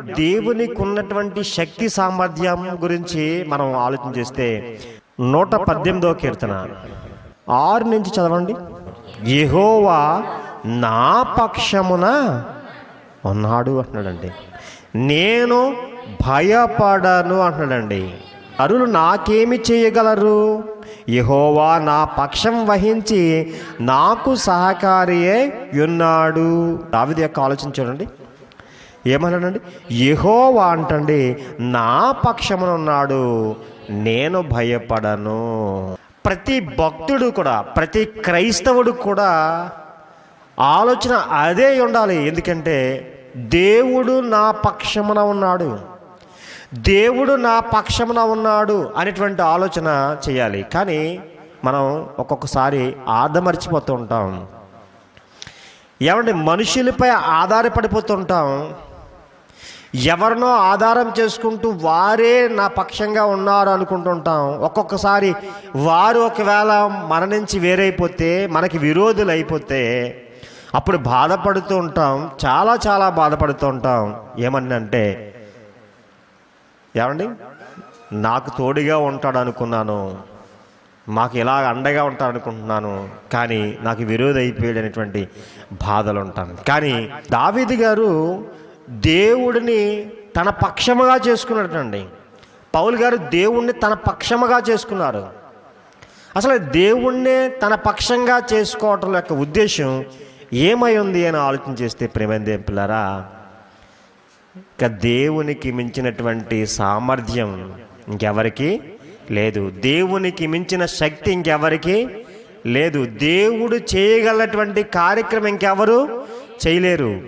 దేవునికి ఉన్నటువంటి శక్తి సామర్థ్యం గురించి మనం ఆలోచన చేస్తే నూట పద్దెనిమిదో కీర్తన. ఆరు నుంచి చదవండి. యహోవా నా పక్షమున ఉన్నాడు అంటున్నాడండి. నేను భయపడను అంటున్నాడండి. అరులు నాకేమి చేయగలరు? యహోవా నా పక్షం వహించి నాకు సహకారియే ఉన్నాడు. దావిది యొక్క ఆలోచన చూడండి. ఏమన్నాడండి? యహోవా అంటండి నా పక్షమున ఉన్నాడు నేను భయపడను. ప్రతి భక్తుడు కూడా ప్రతి క్రైస్తవుడు కూడా ఆలోచన అదే ఉండాలి. ఎందుకంటే దేవుడు నా పక్షమున ఉన్నాడు. దేవుడు నా పక్షమున ఉన్నాడు అనేటువంటి ఆలోచన చేయాలి. కానీ మనం ఒక్కొక్కసారి ఆదమర్చిపోతూ ఉంటాం. ఏమంటే మనుషులపై ఆధారపడిపోతుంటాం ఎవరినో ఆధారం చేసుకుంటూ వారే నా పక్షంగా ఉన్నారు అనుకుంటుంటాం. ఒక్కొక్కసారి వారు ఒకవేళ మన నుంచి వేరైపోతే మనకి విరోధులు అయిపోతే అప్పుడు బాధపడుతూ ఉంటాం. చాలా చాలా బాధపడుతూ ఉంటాం. ఏమని అంటే ఏమండి? నాకు తోడుగా ఉంటాడు అనుకున్నాను. మాకు ఇలా అండగా ఉంటాడు అనుకుంటున్నాను. కానీ నాకు విరోధి అయిపోయాడు అనేటువంటి బాధలు ఉంటాను కానీ దావీది గారు దేవుడిని తన పక్షముగా చేసుకున్నాడటండి పౌలు గారు దేవుణ్ణి తన పక్షముగా చేసుకున్నారు. అసలు దేవుణ్ణి తన పక్షంగా చేసుకోవటం యొక్క ఉద్దేశం ఏమై ఉంది అని ఆలోచన చేస్తే ప్రేమందే పిల్లరా? ఇక దేవునికి మించినటువంటి సామర్థ్యం ఇంకెవరికి లేదు. దేవునికి మించిన శక్తి ఇంకెవరికి లేదు. దేవుడు చేయగలటువంటి కార్యక్రమం ఇంకెవరు చేయలేరు.